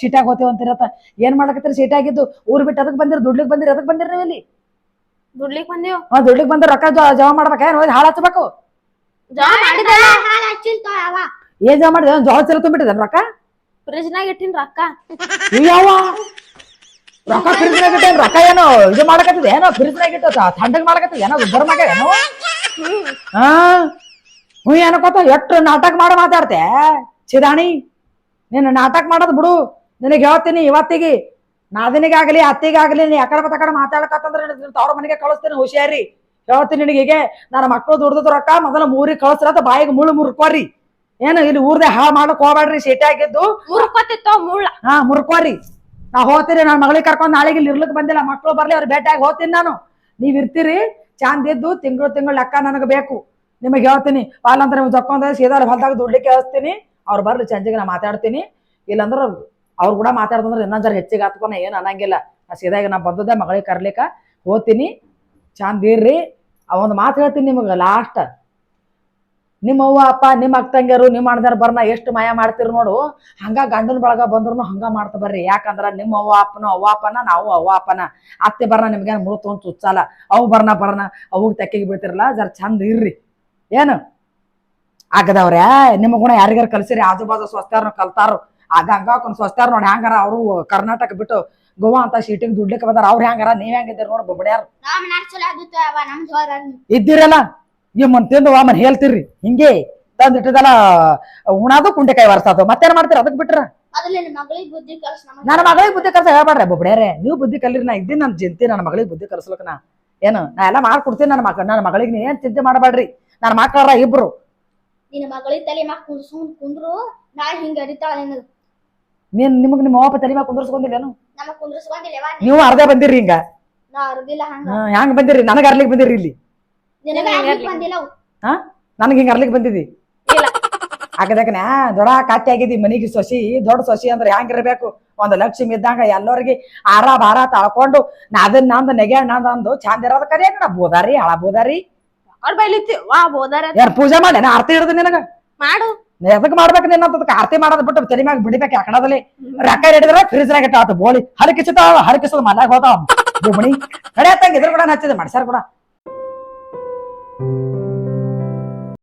ಸೀಟಾಗ ಹೋತೇವ ಅಂತಿರತ್ತ ಏನ್ ಮಾಡ್ಲಕತ್ತೀರಿ? ಸೀಟಾಗಿದ್ದು ಊರ್ ಬಿಟ್ಟು ಅದಕ್ಕೆ ಬಂದಿರಿ? ದುಡ್ಲಿಕ್ ಬಂದಿರಿ? ಅದಕ್ಕೆ ಬಂದಿರಿ ನೀವು ಇಲ್ಲಿ? ದುಡ್ಲಿಕ್ ಬಂದೇವ್. ಆ ದುಡ್ಲಿಕ್ ಬಂದ ರೊಕ್ಕ ಜ- ಜಮಾ ಮಾಡ್ಬೇಕೇನ್ ಹೋಗಿ ಹಾಳು ಹಚ್ಬೇಕು? ಜಾ ಮಾಡಿದಲ್ಲ ಹಾಲು ಹಚ್ಚಿಲ್ತೋ ಅವ. ಏನ್ ಜಮಾ ಮಾಡಿದೆ ಜೋಳ ಚೀಲ ತುಂಬಿಟ್ಟಿದೆ ರೊಕ್ಕ? ಫ್ರಿಜ್ನಾಗ ಇಟ್ಟಿನ್ ರೊಕ್ಕ. ಯಾವ ರೊಕ್ಕ ಫ್ರಿಜ್ನಾಗ ಇಟ್ಟ ರೊಕ್ಕ ಏನೋ ಇದು ಮಾಡಕತ್ತಿದೆ ಏನೋ ಫ್ರಿಜ್ನಾಗ ಇಟ್ಟು ಥಂಡಗ್ ಮಾಡಕತ್ತಿದೆ ಏನೋ ಗೊಬ್ಬರ ಮಗ ಏನೋ? ಹಾ? ಹ್ಞೂ ಏನಕ್ಕೋತ ಎಷ್ಟು ನಾಟಕ ಮಾಡಿ ಮಾತಾಡ್ತೆ? ಚಿದಾಣಿ ನೀನು ನಾಟಕ ಮಾಡೋದು ಬಿಡು. ನಿನಗೆ ಹೇಳ್ತೀನಿ ಇವತ್ತಿಗೆ. ನಾದಿನಿಗಾಗಲಿ ಅತ್ತಿಗಾಗಲಿ ನೀ ಯಾಕಡೆ ಬತ್ತ ಕಡೆ ಮಾತಾಡಕತ್ತಂದ್ರೆ ತವ್ರ ಮನೆಗೆ ಕಳಿಸ್ತೀನಿ ಹುಷಾರಿ. ಹೇಳ್ತೀನಿ ನಿನಗೆ ಹೀಗೆ ನನ್ನ ಮಕ್ಕಳು ದುಡ್ದದ ರೊಕ್ಕ ಮೊದಲ ಮೂರಿಗೆ ಕಳಿಸ್ರತ್ತ ಬಾಯಿಗೆ ಮುಳ್ಳು ಮುರ್ಕೋರಿ ಏನು ಇಲ್ಲಿ ಊರ್ದೆ ಹಾಳು ಮಾಡಕ್ ಹೋಗ್ಬೇಡ್ರಿ ಸಿಟಿಯಾಗಿದ್ದು ಮುರ್ಕೊತಿತ್ತೋ ಮುಳ್ಳ? ಹಾ ಮುರ್ಕೋರಿ ನಾ ಹೋಗ್ತೀರಿ ನನ್ನ ಮಗಳಿಗೆ ಕರ್ಕೊಂಡ್ ನಾಳೆಗೆ ಇಲ್ಲಿ ಇರ್ಲಿಕ್ಕೆ ಬಂದಿಲ್ಲ ಮಕ್ಳು ಬರ್ಲಿ ಅವ್ರ ಭೇಟಿಯಾಗಿ ಹೋಗ್ತೀನಿ ನಾನು. ನೀವ್ ಇರ್ತೀರಿ ಚಂದ ಇದ್ದು ತಿಂಗಳು ತಿಂಗಳು ಲೆಕ್ಕ ನನಗೆ ಬೇಕು. ನಿಮಗೆ ಹೇಳ್ತೀನಿ ಪಾಲಂತ ನೀವು ಜಕ್ಕೊಂದ ಸೀದಾರ ಹೊಲದಾಗ ದುಡ್ಲಿಕ್ಕೆ ಹೇಳ್ತೀನಿ ಅವ್ರು ಬರ್ಲಿ ಚಂಜಿಗೆ ನಾ ಮಾತಾಡ್ತೀನಿ. ಇಲ್ಲಾಂದ್ರ ಅವ್ರು ಕೂಡ ಮಾತಾಡ್ತಂದ್ರೆ ಇನ್ನೊಂದ್ ಜರ ಹೆಚ್ಚಿಗೆ ಆತಪ್ಪ ಏನು ಅನ್ನಂಗಿಲ್ಲ. ನಾ ಸೀದಾ ಈಗ ನಾ ಬಂದದ್ದೆ ಮಗಳಿಗೆ ಕರ್ಲಿಕ್ಕೆ. ಹೋಗ್ತೀನಿ. ಚಂದ ಇರ್ರಿ. ಆ ಒಂದು ಮಾತು ಹೇಳ್ತೀನಿ ನಿಮಗೆ ಲಾಸ್ಟ್ ನಿಮ್ಮ ಅವ್ವ, ಅಪ್ಪ, ನಿಮ್ಮ ಅಕ್ತಂಗಿಯರು ನಿಮ್ಮ ಅಣ್ಣದಾರ ಬರ್ನ ಎಷ್ಟು ಮಾಯ ಮಾಡ್ತೀರಿ ನೋಡು. ಹಂಗ ಗಂಡನ ಬಳಗ ಬಂದ್ರು ಹಂಗ ಮಾಡ್ತಾ ಬರ್ರಿ. ಯಾಕಂದ್ರ ನಿಮ್ಮ ಅವ್ವ, ಅಪ್ಪನ ಅವ್ವ ಅಪ್ಪನ, ನಾವು ಅವ್ವ ಅಪ್ಪನ. ಅತ್ತೆ ಬರ್ನ ನಿಮ್ಗೇನು ಮುಳುತು ಅಂತ ಚುಚ್ಚಲ್ಲ ಅವು ಬರ್ನ ಬರ್ನ ಅವು ತೆಕ್ಕಿಗೆ ಬೀಳ್ತಿರಲ್ಲ ಜರ ಚಂದ ಇರ್ರಿ. ಏನು? ಆಗದವ್ರೆ. ನಿಮ್ಮ ಗುಣ ಯಾರಿಗಾರು ಕಲ್ಸಿರಿ. ಆಜು ಬಾಜು ಸ್ವಸ್ಥಾರ್ನ ಕಲ್ತಾರು. ಆಗ ಹಂಗ ಒಂದು ಸ್ವಸ್ಥಾರ ನೋಡಿ ಹ್ಯಾಂಗಾರ ಅವರು ಕರ್ನಾಟಕ ಬಿಟ್ಟು ಗೋವಾ ಅಂತ ಶೀಟಿಂಗ್ ದುಡ್ಲಿಕ್ಕೆ ಬಂದಾರ ಅವ್ರು ಹ್ಯಾಂಗಾರ ನೀವ್ ಹೆಂಗಿದ್ದೀರಿ ನೋಡಿ ಬೊಬ್ಬಡ್ಯಾರ ಇದ್ದೀರಲ್ಲ ಇಮ್ಮನ್ ತಿಂದು ವಾಮನ್ ಹೇಳ್ತಿರ್ರಿ ಹಿಂಗೆ ತಂದಿಟ್ಟದಲ್ಲ ಉಣಾದು ಕುಂಡೆಕಾಯಿ ವರ್ಸಾದು ಮತ್ತೇನ್ ಮಾಡ್ತೀರ? ಅದಕ್ ಬಿಟ್ರ? ನನ್ನ ಮಗಳಿಗೆ ಬುದ್ಧಿ ಕಲ್ಸ ಹೇಳ್ಬೇಡ್ರಿ ಬೊಬ್ಬಡ್ಯಾರೆ ನೀವು ಬುದ್ಧಿ ಕಲೀರಿ ನಾ ಇದ್ದೀನಿ ನನ್ನ ಜಂತಿ ನನ್ನ ಮಗಳಿಗೆ ಬುದ್ಧಿ ಕಲ್ಸ್ಲಕ್ ನಾ. ಏನು ನಾ ಎಲ್ಲ ಮಾಡ್ಕೊಡ್ತೀನಿ ನನ್ನ ಮಗ ನನ್ನ ಮಗಳಿಗೆ ನೀ ಏನ್ ಚಿಂತೆ ಮಾಡಬೇಡ್ರಿ ನನ್ನ ಮಕ್ಕಳ ಇಬ್ರು. ನಿನ್ನ ಮಗಳಿಗೆ ತಲೆ ಮಾಕ್ ಕುಂದ್ರು ನಾ ಹಿಂಗ ಅರಿತಾಳ ನಿನಗ. ನೀನ್ ನಿಮಗ್ ನಿಮ್ಮ ಅಪ್ಪ ತಲೆ ಮ್ಯಾಗ ಕುಂದರ್ಸ್ಕೊಂಡಿಲ್ಲೇನು ನಮಗ್ ಕುಂದ್ರಸ್ಕೊಂಡಿಲ್ಲವ ನೀವು ಅರ್ಧ ಬಂದಿರಿ ಹಿಂಗ. ನಾ ಅರ್ದಿಲ್ಲ ಹಂಗ. ಹಾ, ಹ್ಯಾಂಗ್ ಬಂದಿರಿ ನನಗ ಅರ್ಲಿಕ್ ಬಂದಿರಿ ಇಲ್ಲಿ. ನಿನಗ ಅರ್ಲಿಕ್ ಬಂದಿಲ್ಲ ಅವು. ನನಗೆ ಹಿಂಗ ಅರ್ಲಿಕ್ ಬಂದಿದ್ದಿ ಇಲ್ಲ. ಹಾಕದಕ್ಕನ ದೊಡ್ಡ ಕಾಟಿ ಆಗಿದ್ದಿ ಮನಿಗೆ ಸೊಸಿ ದೊಡ್ಡ ಸೊಸಿ ಅಂದ್ರೆ ಹ್ಯಾಂಗಿರ್ಬೇಕು ಒಂದ್ ಲಕ್ಷ್ಮಿ ಇದ್ದಂಗ ಎಲ್ಲರಿಗೆ ಆರ ಬಾರ ತಳ್ಕೊಂಡು ನಾ ಅದನ್ನ ನಂದು ನೆಗೆ ನಂದು ಅಂದು ಚಂದ ಇರೋದ ಕರೆ ಬೋದಾರಿ ಹಳ ಬೋದಾರಿ. ಅವ್ರ ಬೈಲಿತ್ತಿ ವಾ ಬೋದಾರ ಯಾರು ಪೂಜೆ ಮಾಡಿ ನಾ ಆರತಿ ಹಿಡ್ದು ನಿನಗ? ಮಾಡು. ಎದಕ್ ಮಾಡ್ಬೇಕು ನಿನ್ನ ಆರತಿ ಮಾಡೋದ್ ಬಿಟ್ಟು ತಲೆ ಮ್ಯಾಗ ಬಿಡಿಬೇಕು ಯಾಕಣದಲ್ಲಿ? ರೊಕ್ಕ ಹಿಡಿದ್ರೆ ಫ್ರಿಜ್ ನಾಗ ಇಟ್ಟಾತು, ಬೋಳಿ. ಹರಕಿಸಿತಾವ ಹರಕಿಸೋದು ಮನ್ಯಾಗ ಹೋದ ದುಮ್ಮಣಿ ಕಡೆ ತಂಗ ಇದ್ರ ಕೂಡ ಹಚ್ಚಿದೆ ಮಾಡ್ಸ್ಯಾರ ಕೂಡ.